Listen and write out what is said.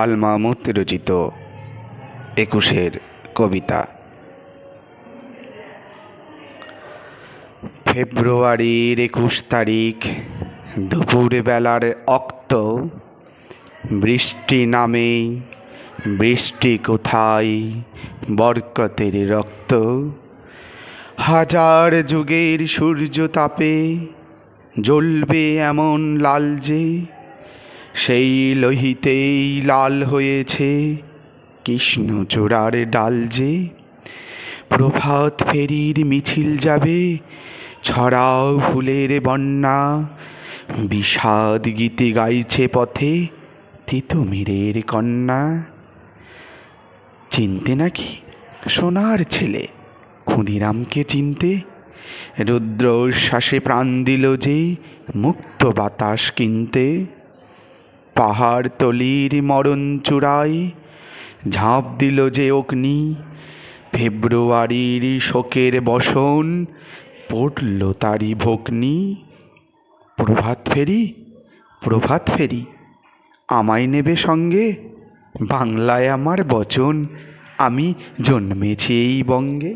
আল মামুদ রচিত একুশের কবিতা। ফেব্রুয়ারির একুশ তারিখ দুপুর বেলার অক্ত, বৃষ্টি নামে, বৃষ্টি কোথায়, বরকতের রক্ত। হাজার যুগের সূর্য তাপে, জ্বলবে এমন লাল যে সেই লোহিতেই লাল হয়েছে কৃষ্ণ কৃষ্ণচূড়ার ডাল যে। প্রভাত ফেরির মিছিল যাবে, ছড়াও ফুলের বন্যা। বিষাদ গীতি গাইছে পথে তিতুমিরের কন্যা। চিনতে নাকি সোনার ছেলে ক্ষুদিরামকে চিনতে? রুদ্র শ্বাসে প্রাণ দিল যে মুক্ত বাতাস কিনতে। পাহাড় তলির মরণ চূড়ায় ঝাঁপ দিল যে অগ্নি, ফেব্রুয়ারির শোকের বসন পড়ল তারি ভগ্নি। প্রভাত ফেরি প্রভাত ফেরি, আমায় নেবে সঙ্গে, বাংলায় আমার বচন, আমি জন্মেছি এই বঙ্গে।